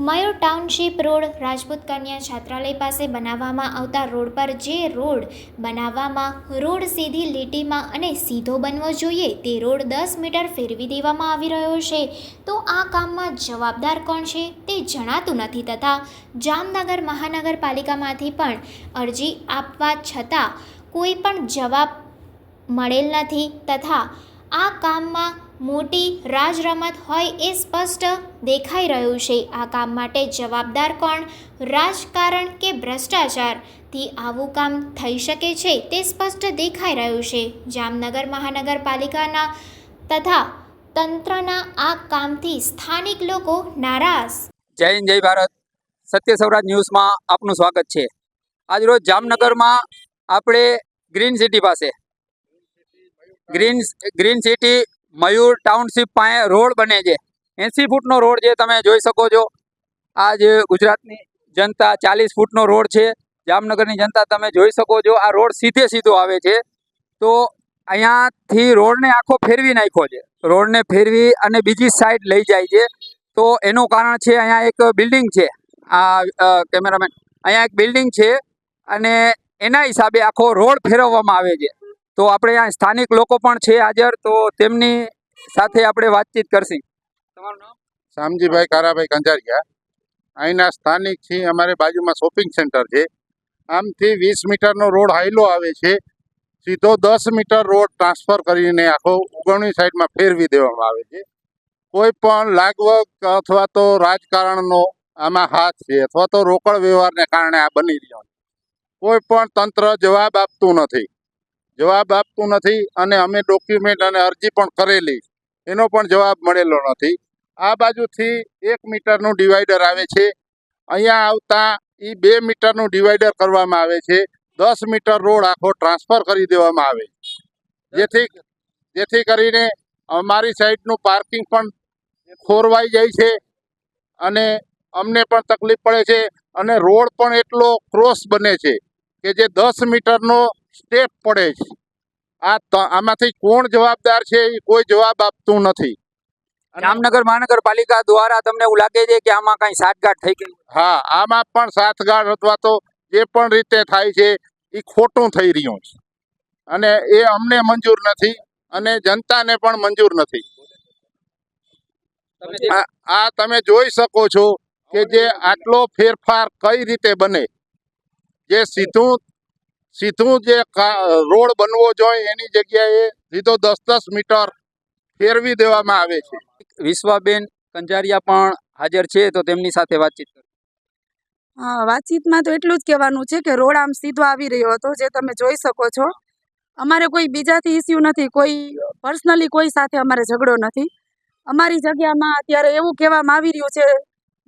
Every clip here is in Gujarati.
મયુર ટાઉનશીપ રોડ રાજપૂત કન્યા છાત્રાલય પાસે બનાવવામાં આવતા રોડ પર જે રોડ બનાવવામાં રોડ સીધી લીટીમાં અને સીધો બનવો જોઈએ તે રોડ દસ મીટર ફેરવી દેવામાં આવી રહ્યો છે. તો આ કામમાં જવાબદાર કોણ છે તે જણાતું નથી તથા જામનગર મહાનગરપાલિકામાંથી પણ અરજી આપવા છતાં કોઈ પણ જવાબ મળેલ નથી તથા આ કામમાં મોટી રાજરમત હોય એ સ્પષ્ટ દેખાઈ રહ્યું છે. આ કામ માટે જવાબદાર કોણ? રાજકારણ કે ભ્રષ્ટાચારથી આવું કામ થઈ શકે છે તે સ્પષ્ટ દેખાઈ રહ્યું છે. જામનગર મહાનગરપાલિકાના તથા તંત્રના આ કામથી સ્થાનિક લોકો નારાજ. જય હિન્દ, જય ભારત. સત્ય સૌરાજ ન્યૂઝમાં આપનું સ્વાગત છે. આજરોજ જામનગરમાં આપણે ગ્રીન સિટી પાસે. Green green city Mayur township પાસે રોડ બને છે. એંસી ફૂટનો રોડ છે, તમે જોઈ શકો છો. આ જે ગુજરાતની જનતા ચાલીસ ફૂટનો રોડ છે. જામનગરની જનતા તમે જોઈ શકો છો, આ રોડ સીધે સીધો આવે છે. તો અહીંયાથી રોડને આખો ફેરવી નાખ્યો છે. રોડને ફેરવી અને બીજી સાઈડ લઈ જાય છે. તો એનું કારણ છે, અહીંયા એક બિલ્ડિંગ છે. આ કેમેરામેન. અહીંયા એક બિલ્ડિંગ છે અને એના હિસાબે આખો રોડ ફેરવવામાં આવે છે. તો આપણે અહીંયા સ્થાનિક લોકો પણ છે હાજર, તો તેમની સાથે આપણે વાતચીત કરશી. તમારું નામ? શામજીભાઈ કારાભાઈ કંજારિયા. અહીંના સ્થાનિક છે અમારે બાજુમાં શોપિંગ સેન્ટર છે. આમથી વીસ મીટરનો રોડ હાઈલો આવે છે. સીધો દસ મીટર રોડ ટ્રાન્સફર કરીને આખો ઉગવણી સાઈડમાં ફેરવી દેવામાં આવે છે. કોઈ પણ લાગવગ અથવા તો રાજકારણનો આમાં હાથ છે અથવા તો રોકડ વ્યવહારને કારણે આ બની રહ્યો કોઈ પણ તંત્ર જવાબ આપતું નથી. જવાબ આપતું નથી અને અમે ડોક્યુમેન્ટ અને અરજી પણ કરેલી. એનો પણ જવાબ મળેલો નથી. આ બાજુથી એક મીટરનું ડિવાઈડર આવે છે. અહીંયા આવતા એ બે મીટરનું ડિવાઈડર કરવામાં આવે છે. દસ મીટર રોડ આખો ટ્રાન્સફર કરી દેવામાં આવે. જેથી જેથી કરીને અમારી સાઈડનું પાર્કિંગ પણ ખોરવાઈ જાય છે અને અમને પણ તકલીફ પડે છે અને રોડ પણ એટલો ક્રોસ બને છે. કે જે દસ મીટરનો સ્ટેપ પડે છે. આ આમાંથી કોણ જવાબદાર છે એ કોઈ જવાબ આપતું નથી. જામનગર મહાનગરપાલિકા દ્વારા તમને એવું લાગે છે કે આમાં કઈ સાતગાઠ થઈ ગઈ? હા આમાં પણ સાતગાઠ અથવા તો જે પણ રીતે થાય છે એ ખોટું થઈ રહ્યું છે. અને એ અમને મંજૂર નથી અને જનતાને પણ મંજૂર નથી. આ તમે જોઈ શકો છો કે જે આટલો ફેરફાર કઈ રીતે બને. જે સીધું સીધું જે રોડ બનવો જોઈએ એની જગ્યાએ સીધો દસ દસ મીટર ફેરવી દેવામાં આવે છે. વિશ્વાબેન કંજારિયા પણ હાજર છે તો તેમની સાથે વાતચીત કરો. હા વાતચીતમાં તો એટલું જ કહેવાનું છે કે રોડ આમ સીધો આવી રહ્યો હતો જે તમે જોઈ શકો છો. અમારે કોઈ બીજાથી ઇસ્યુ નથી કોઈ પર્સનલી કોઈ સાથે અમારે ઝઘડો નથી. અમારી જગ્યામાં અત્યારે એવું કહેવામાં આવી રહ્યું છે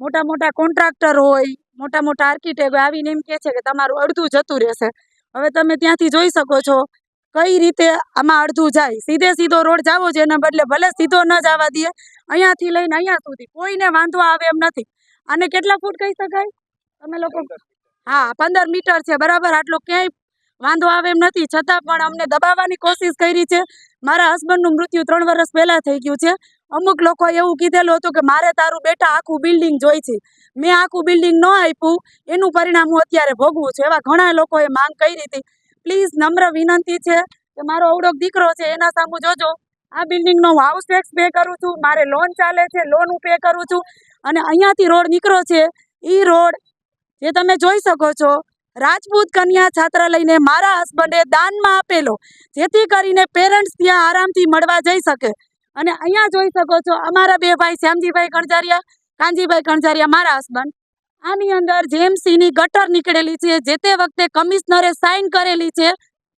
મોટા મોટા કોન્ટ્રાક્ટર હોય મોટા મોટા આર્કિટેક્ટ આવીને એમ કહે છે કે તમારું અડધું જતું રહેશે. હવે તમે ત્યાંથી જોઈ શકો છો કઈ રીતે આમાં અડધું જાય. સીધે સીધો રોડ જાવો છે એના બદલે ભલે સીધો ન જવા દઈએ અહીંયાથી લઈને અહીંયા સુધી કોઈને વાંધો આવે એમ નથી. અને કેટલા ફૂટ કહી શકાય? તમે લોકો હા પંદર મીટર છે બરાબર? આટલો ક્યાંય વાંધો આવે એમ નથી. છતાં પણ અમને દબાવવાની કોશિશ કરી છે. મારા હસબન્ડનું મૃત્યુ ત્રણ વર્ષ પહેલાં થઈ ગયું છે. અમુક લોકો એવું કીધેલું હતું કે મારે તારું બેટા આખું બિલ્ડિંગ જોઈ છે. મેં આખું બિલ્ડિંગ ન આપ્યું, એનું પરિણામ હું અત્યારે ભોગવું છું. એવા ઘણા લોકોએ માંગ કરી હતી. પ્લીઝ નમ્ર વિનંતી છે કે મારો અવડોક દીકરો છે, એના સામુ જોજો. આ બિલ્ડિંગનો હું હાઉસ ટેક્સ પે કરું છું, મારે લોન ચાલે છે લોન હું પે કરું છું. અને અહીંયાથી રોડ નીકળ્યો છે. એ રોડ જે તમે જોઈ શકો છો, રાજપૂત કન્યા છાત્રાલયને મારા હસબન્ડે દાનમાં આપેલો. જેથી કરીને પેરેન્ટ્સ ત્યાં આરામથી મળવા જઈ શકે. અને અહીંયા જોઈ શકો છો, અમારા બે ભાઈ, શ્યામજીભાઈ કણઝારિયા કાનજીભાઈ કણઝારિયા મારા હસબન્ડ આની અંદર જેએમસીની ગટર નીકળેલી છે, જે તે વખતે કમિશનરે સાઇન કરેલી છે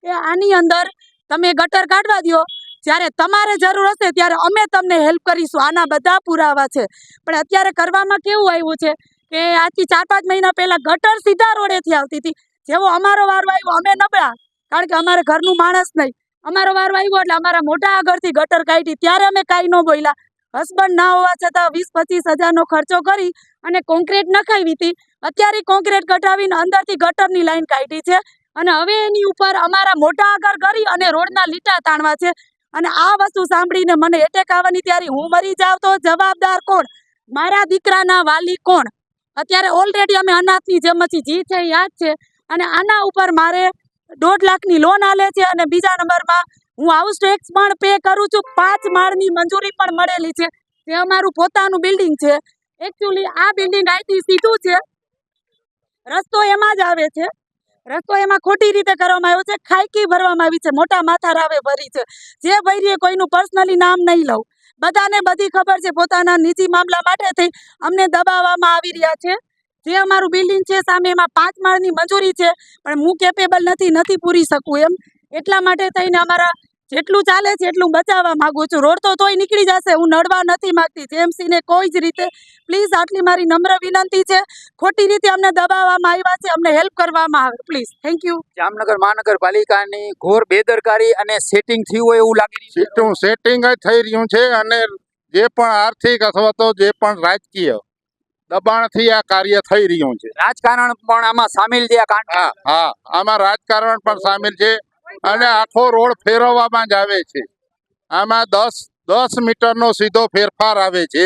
કે આની અંદર તમે ગટર કાઢવા દ્યો, જ્યારે તમારે જરૂર હશે ત્યારે અમે તમને હેલ્પ કરીશું, આના બધા પુરાવા છે. પણ અત્યારે કરવામાં કેવું આવ્યું છે કે આજથી ચાર પાંચ મહિના પહેલા ગટર સીધા રોડેથી આવતી હતી, જેવો અમારો વારો આવ્યો, અમે નબળા, કારણ કે અમારે ઘરનું માણસ નહીં. અમારો વારો આવ્યો એટલે અમારા મોટા આગળથી ગટર કાઢી. ત્યારે અમે કાંઈ ન બોલ્યા. હસબન્ડ ના હોવા છતાં વીસ પચીસ હજારનો ખર્ચો કરી અને કોન્ક્રીટ નખાવી હતી. અત્યારે કોન્ક્રીટ કઢાવીને અંદરથી ગટરની લાઈન કાઢી છે અને હવે એની ઉપર અમારા મોટા આગળ કરી અને રોડના લીટા તાણવા છે. અને આ વસ્તુ સાંભળીને મને એટેક આવવાની ત્યારે હું મરી જાવ તો જવાબદાર કોણ? મારા દીકરાના વાલી કોણ? અત્યારે ઓલરેડી અમે અનાથની જેમ જ છે, યાદ છે. અને આના ઉપર મારે દોઢ લાખની લોન આલે છે અને બીજા નંબરમાં હું હાઉસ ટેક્સ પણ પે કરું છું. પાંચ માળની મંજૂરી પણ મળેલી છે. તે અમારું પોતાનું બિલ્ડિંગ છે. એકચ્યુઅલી આ બિલ્ડિંગ અહીંથી સીધું છે. રસ્તો એમાં જ આવે છે. રસ્તો એમાં ખોટી રીતે કરવામાં આવ્યો છે. ખાયકી ભરવામાં આવી છે. મોટા માથા રાવે ભરી છે. જે ભરીએ કોઈનું પર્સનલી નામ નહીં લઉં. બધાને બધી ખબર છે. પોતાના નિજી મામલા માટે થઈ. અમને દબાવવામાં આવી રહ્યા છે. જે અમારું બિલ્ડિંગ છે સામે એમાં પાંચ માળની મંજૂરી છે પણ હું કેપેબલ નથી નથી પૂરી શકું એમ. એટલા માટે થઈને અમારા જેટલું ચાલે છે એટલું બચાવવા માગું છું. રોડ તો તોય નીકળી જશે હું નડવા નથી માંગતી. જેએમસીને કોઈ જ રીતે પ્લીઝ આટલી મારી નમ્ર વિનંતી છે. ખોટી રીતે અમને દબાવવામાં આવ્યા છે અમને હેલ્પ કરવામાં આવે. પ્લીઝ થેન્ક યુ જામનગર મહાનગરપાલિકાની ઘોર બેદરકારી અને સેટિંગ થયું હોય એવું લાગી રહ્યું સેટિંગ જ થઈ રહ્યું છે અને જે પણ આર્થિક અથવા તો જે પણ રાજકીય દબાણથી આ કાર્ય થઈ રહ્યું છે. રાજકારણ પણ આમાં સામેલ છે હા હા. આમાં રાજકારણ પણ સામેલ છે અને આખો રોડ ફેરવવામાં જ આવે છે. આમાં દસ દસ મીટરનો સીધો ફેરફાર આવે છે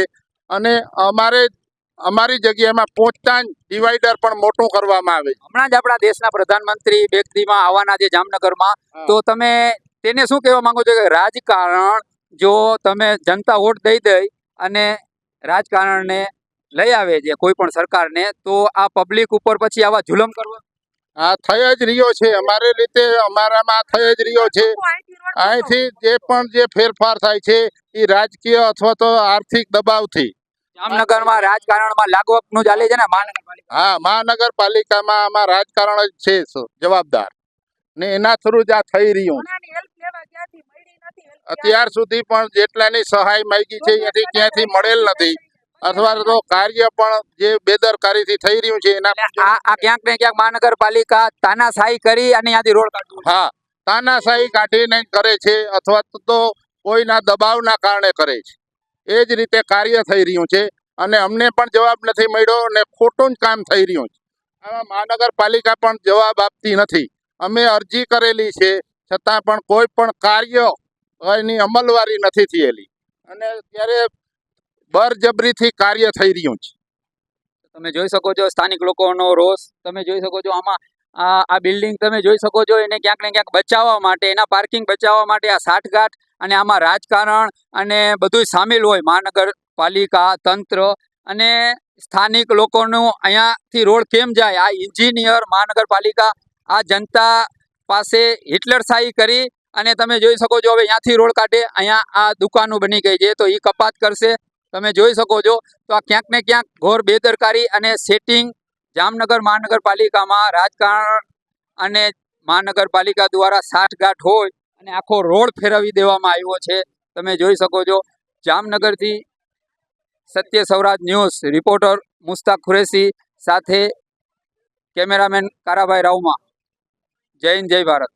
અને અમારે અમારી જગ્યામાં પહોંચતા જ ડિવાઈડર પણ મોટું કરવામાં આવે હમણાં જ આપણા દેશના પ્રધાનમંત્રી વ્યક્તિમાં આવવાના છે જામનગરમાં. તો તમે તેને શું કહેવા માંગો છો કે રાજકારણ જો તમે જનતા વોટ દઈ દઈ અને રાજકારણને લઈ આવે છે કોઈ પણ સરકારને તો આ પબ્લિક ઉપર પછી આવા જુલમ કરવા? આ થઈ જ રહ્યો છે. અમારે રીતે અમારામાં થઈ જ રહ્યો છે. અહીંથી જે પણ જે ફેરફાર થાય છે એ રાજકીય અથવા તો આર્થિક દબાવથી. જામનગરમાં રાજકારણમાં લાગવકનું ચાલે છે ને મહાનગરપાલિકા? હા મહાનગરપાલિકામાં આમાં રાજકારણ જ છે જવાબદાર. ને એના થ્રુ જ આ થઈ રહ્યું. અત્યાર સુધી પણ જેટલાની સહાય માંગી છે એથી ક્યાંથી મળેલ નથી. અથવા તો કાર્ય પણ જે બેદરકારીથી થઈ રહ્યું છે એના આ ક્યાંક ને ક્યાંક મહાનગરપાલિકા તાનાશાહી કરી અને ત્યાંથી રોડ કાઢવું હા તાનાશાહી કાઢીને કરે છે અથવા તો- તો કોઈના દબાવના કારણે કરે છે. એ જ રીતે કાર્ય થઈ રહ્યું છે અને અમને પણ જવાબ નથી મળ્યો અને ખોટું જ કામ થઈ રહ્યું છે. આમાં મહાનગરપાલિકા પણ જવાબ આપતી નથી. અમે અરજી કરેલી છે છતાં પણ કોઈ પણ કાર્ય એની અમલવારી નથી થયેલી. અને ત્યારે બરજબરીથી કાર્ય થઈ રહ્યું છે. તમે જોઈ શકો છો સ્થાનિક લોકોનો રોષ, તમે જોઈ શકો છો આમાં આ બિલ્ડિંગ તમે જોઈ શકો છો એને ક્યાંક ને ક્યાંક બચાવવા માટે, એના પાર્કિંગ બચાવવા માટે આ સાઠગાંઠ અને આમાં રાજકારણ અને બધું સામેલ હોય, મહાનગરપાલિકા, તંત્ર અને સ્થાનિક લોકોનું અહીંયાથી રોડ કેમ જાય? આ ઇન્જિનિયર મહાનગરપાલિકા, આ જનતા પાસે હિટલરશાહી કરી અને તમે જોઈ શકો છો હવે અહીંયાથી રોડ કાઢે, અહીંયા આ દુકાનો બની ગઈ છે, તો એ કપાત કરશે. તમે જોઈ શકો છો. તો આ ક્યાંક ને ક્યાંક ઘોર બેદરકારી અને સેટિંગ જામનગર મહાનગરપાલિકામાં રાજકારણ અને મહાનગરપાલિકા દ્વારા સાઠગાંઠ હોય અને આખો રોડ ફેરવી દેવામાં આવ્યો છે. તમે જોઈ શકો છો. જામનગરથી સત્ય સૌરાજ ન્યૂઝ, રિપોર્ટર મુસ્તાક ખુરેશી સાથે કેમેરામેન કારાભાઈ રાવમાં જય હિન્દ, જય ભારત.